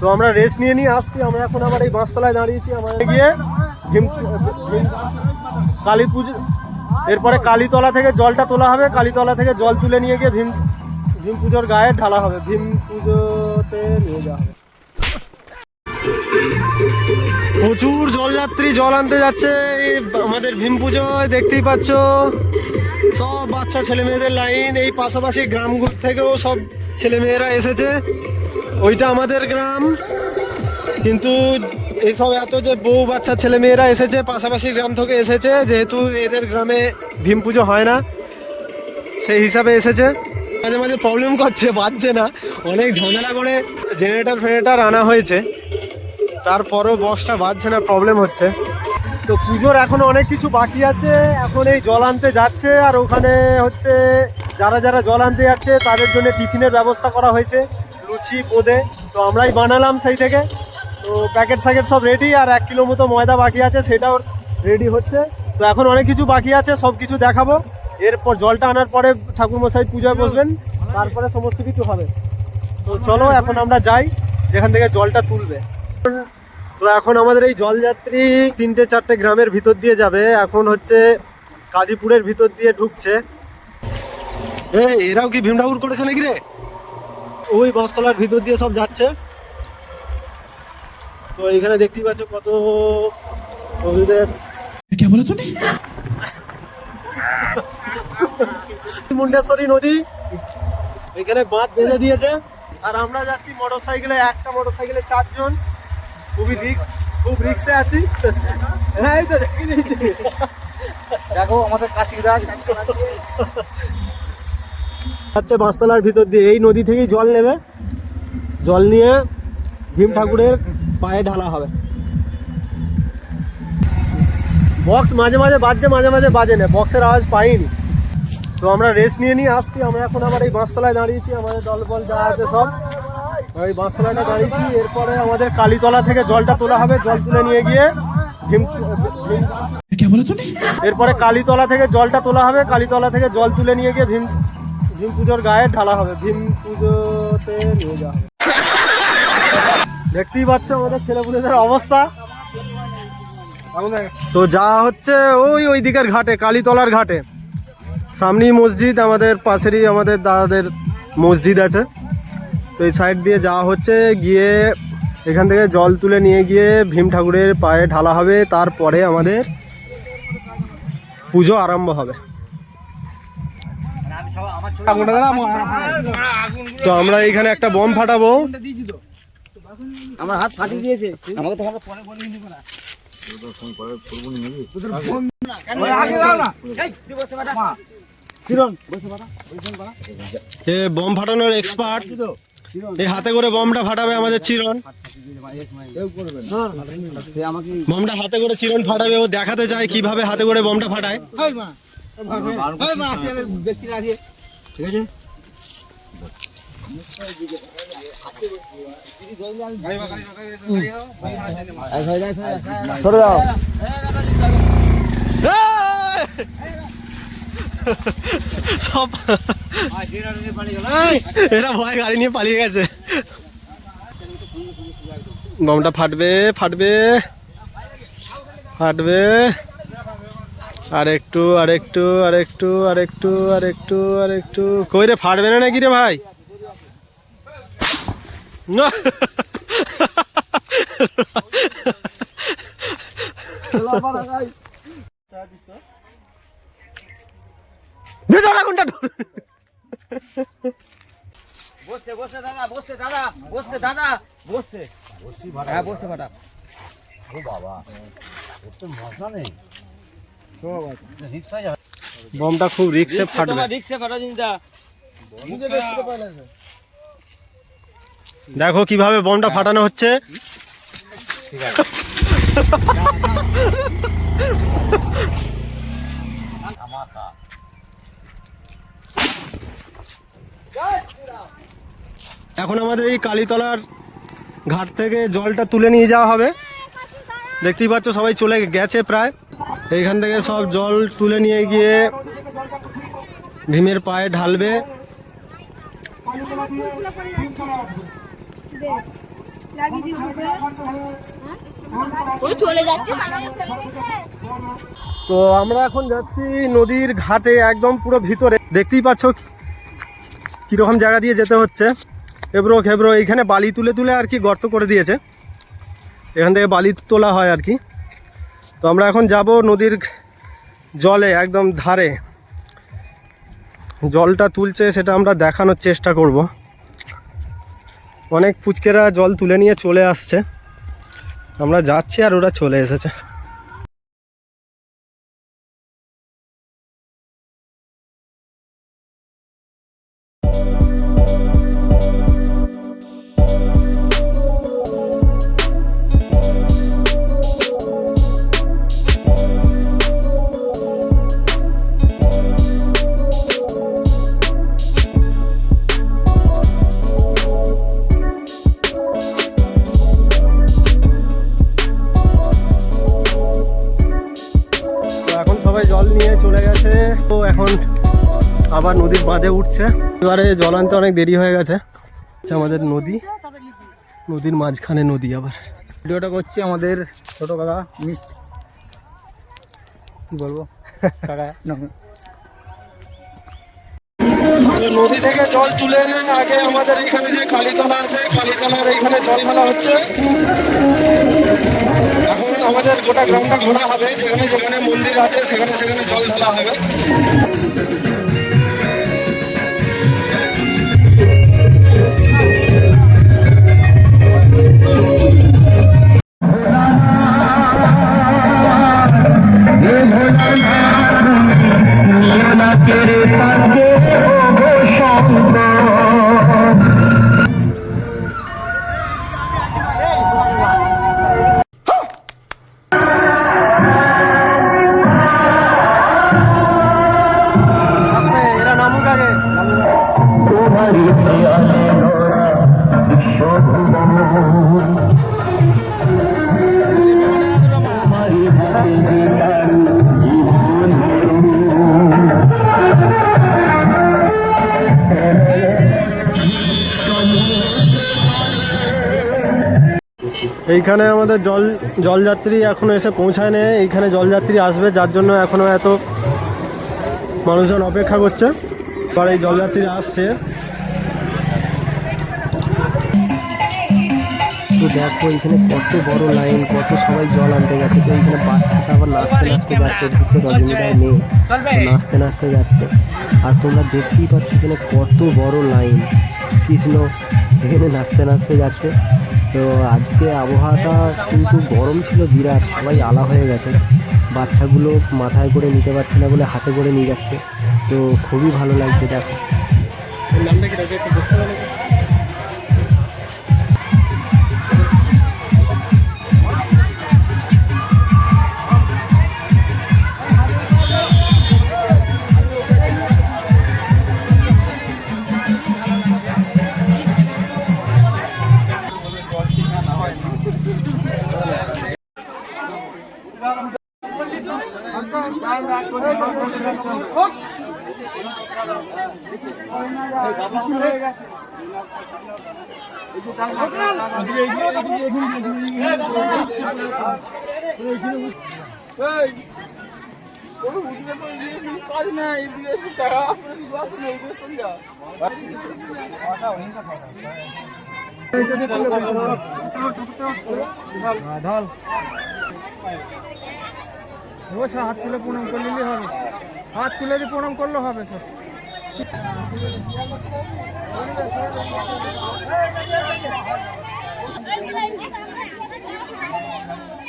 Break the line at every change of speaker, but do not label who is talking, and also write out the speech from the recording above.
তো আমরা রেস্ট নিয়ে নিয়ে আসছি, আমরা এখন আবার এই বাঁশতলায় দাঁড়িয়েছি, আমাদের গিয়ে কালী পুজো এরপরে কালীতলা থেকে জলটা তোলা হবে, কালীতলা থেকে জল তুলে নিয়ে গিয়ে ভীম ভীম পুজোর গায়ে ঢালা হবে, ভীম পুজোতে নিয়ে যাওয়া হবে। প্রচুর জলযাত্রী জল আনতে যাচ্ছে আমাদের ভীম পুজোয়, দেখতেই পাচ্ছ। সব বাচ্চা ছেলে মেয়েদের লাইন, এই পাশাপাশি গ্রামগুলো থেকেও সব ছেলে মেয়েরা এসেছে। ওইটা আমাদের গ্রাম। কিন্তু এইসব এত যে বউ বাচ্চা ছেলে মেয়েরা এসেছে, পাশাপাশি গ্রাম থেকে এসেছে, যেহেতু এদের গ্রামে ভীম পুজো হয় না, সেই হিসাবে এসেছে। মাঝে মাঝে প্রবলেম করছে, বাজছে না। অনেক ঝামেলা করে জেনারেটার ফেনারেটার আনা হয়েছে। তারপরও বক্সটা বাজছে না প্রবলেম হচ্ছে। তো পুজোর এখনও অনেক কিছু বাকি আছে। এখন এই জল আনতে যাচ্ছে আর ওখানে হচ্ছে যারা যারা জল আনতে যাচ্ছে তাদের জন্য টিফিনের ব্যবস্থা করা হয়েছে, লুচি, বোঁদে। তো আমরাই বানালাম সেই থেকে। তো প্যাকেট স্যাকেট সব রেডি আর এক কিলো মতো ময়দা বাকি আছে, সেটাও রেডি হচ্ছে। তো এখন অনেক কিছু বাকি আছে, সব কিছু দেখাবো। এরপর জলটা আনার পরে ঠাকুরমশাই পূজায় বসবেন, তারপরে সমস্ত কিছু হবে। তো চলো, এখন আমরা যাই, যেখান থেকে জলটা তুলবে। তো এখন আমাদের এই জলযাত্রী তিনটে চারটে গ্রামের ভিতর দিয়ে যাবে। এখন হচ্ছে কাদিপুরের ভিতর দিয়ে ঢুকছে। এরাও কি ভীমডাউর করেছে নাকি রে? ওই বস্তলার ভিতর দিয়ে সব যাচ্ছে। তো এখানে দেখতেই পাচ্ছ কত কবিদের
কে বলে তুমি
মুন্ডেশ্বরী নদী। এখানে বাঁধ বেঁধে দিয়েছে। আর আমরা যাচ্ছি মোটর সাইকেলে একটা মোটর সাইকেলে চারজন। খুবই রিক্স খুব রিক্সে আমাদের কার্তিকদা যাচ্ছে বাঁশতলার ভিতর দিয়ে, এই নদী থেকেই জল নেবে। জল নিয়ে ভীম ঠাকুরের পায়ে ঢালা হবে। বক্স মাঝে মাঝে বাজছে, মাঝে মাঝে বাজে না। বক্সের আওয়াজ পাইনি। তো আমরা রেস্ট নিয়ে নিয়ে আসছি। আমরা এখন আবার এই বাঁশতলায় দাঁড়িয়েছি। আমাদের দল বল যা আছে সব। ওই বাস্তবায়না গাড়িটি এরপরে আমাদের কালীতলা থেকে জলটা তোলা হবে জল তুলে নিয়ে গিয়ে এরপরে কালীতলা থেকে জলটা তোলা হবে কালীতলা থেকে জল তুলে নিয়ে গিয়ে ভীম ভীম পুজোর গায়ে ঢালা হবে ভীম পুজোতে নিয়ে যাওয়া দেখতেই পাচ্ছ আমাদের ছেলেপুলেদের অবস্থা। তো যা হচ্ছে ওই ওই দিকের ঘাটে কালীতলার ঘাটে। সামনেই মসজিদ আমাদের পাশেরই আমাদের দাদাদের মসজিদ আছে। তো এই সাইড দিয়ে যাওয়া হচ্ছে গিয়ে এখান থেকে জল তুলে নিয়ে গিয়ে ভীম ঠাকুরের পায়ে ঢালা হবে তারপরে আমাদের পুজো আরম্ভ হবে। তো আমরা এখানে একটা বম ফাটাবো।
আমার হাত ফাটিয়ে দিয়েছে। আমাকে তো পরে বলে নিবো না।
বম ফাটানোর এক্সপার্ট এই হাতে করে বমটা ফাটাবে আমাদের চিরন। বমটা হাতে করে চিরন ফাটাবে ও দেখাতে চায় কীভাবে হাতে করে বমটা ফাটায়।
ঠিক আছে
সরে যাও। সব এরা ভয়, গাড়ি নিয়ে পালিয়ে গেছে। বমটা ফাটবে ফাটবে ফাটবে। আর একটু আর একটু আর একটু আর একটু আর একটু আর একটু কই রে, ফাটবে না নাকি রে ভাই? ভেতরে কোনটা
বসছে বসছে দাদা বসছে দাদা বসছে দাদা বসছে হ্যাঁ বসছে ফাটা
বমটা খুব রিক্সে ফাটবে।
রিক্সে ফাটা জিনিসটা মুখে দেখতে পারে
দেখো কীভাবে বমটা ফাটানো হচ্ছে। এখন আমাদের এই কালীতলার ঘাট থেকে জলটা তুলে নিয়ে যাওয়া হবে। দেখতেই পাচ্ছ, সবাই চলে গেছে প্রায়। এইখান থেকে সব জল তুলে নিয়ে গিয়ে ভীমের পায়ে ঢালবে।
ওই
তো আমরা এখন যাচ্ছি নদীর ঘাটে, একদম পুরো ভিতরে। দেখতেই পাচ্ছ কীরকম জায়গা দিয়ে যেতে হচ্ছে। এবড়ো খেবড়ো, এইখানে বালি তুলে তুলে আর কি গর্ত করে দিয়েছে। এখান থেকে বালি তোলা হয় আর কি। তো আমরা এখন যাব নদীর জলে, একদম ধারে। জলটা তুলছে সেটা আমরা দেখানোর চেষ্টা করব। অনেক পুচকেরা জল তুলে নিয়ে চলে আসছে। আমরা যাচ্ছি আর ওরা চলে এসেছে। সবাই জল নিয়ে চলে গেছে। তো এখন আবার নদীর বাঁধে উঠছে। এবারে জল আনতে অনেক দেরি হয়ে গেছে। আচ্ছা আমাদের নদী। নদীর মাঝখানে নদী আবার।
ভিডিওটা করছি আমাদের ছোট কাকা মিষ্ট। কি বলব? কাকা
নদী থেকে জল তুলে এনে আগে আমাদের এখানে যে কালীতলা আছে কালীতলার এইখানে জল ফেলা হচ্ছে। এখন আমাদের গোটা গ্রামটা ঘোরা হবে যেখানে যেখানে মন্দির আছে সেখানে সেখানে জল ঢালা হবে। এইখানে আমাদের জল জলযাত্রী এখনও এসে পৌঁছায়নি। এইখানে জলযাত্রী আসবে যার জন্য এখনও এত মানুষজন অপেক্ষা করছে। এবার এই জলযাত্রী আসছে। তো দেখো এখানে কত বড় লাইন কত সবাই জল আনতে গেছে তো এইখানে বাচ্চাটা আবার নাচতে নাচতে যাচ্ছে ঢুকছে রজনীরায় মেয়ে। তো নাচতে নাচতে যাচ্ছে। আর তোমরা দেখতেই পাচ্ছ এখানে কত বড় লাইন। কৃষ্ণ এখানে নাচতে নাচতে যাচ্ছে। তো আজকে আবহাওয়াটা কিন্তু গরম ছিল বিরাট, সবাই আলা হয়ে গেছে। বাচ্চাগুলো মাথায় করে নিতে পারছে না বলে হাতে করে নিয়ে যাচ্ছে। তো খুবই ভালো লাগছে, দেখো।
ঢাল হাত তুলে প্রণাম করলেই হবে হাত তুলে দিয়ে প্রণাম করলে হবে স্যার 哎呀！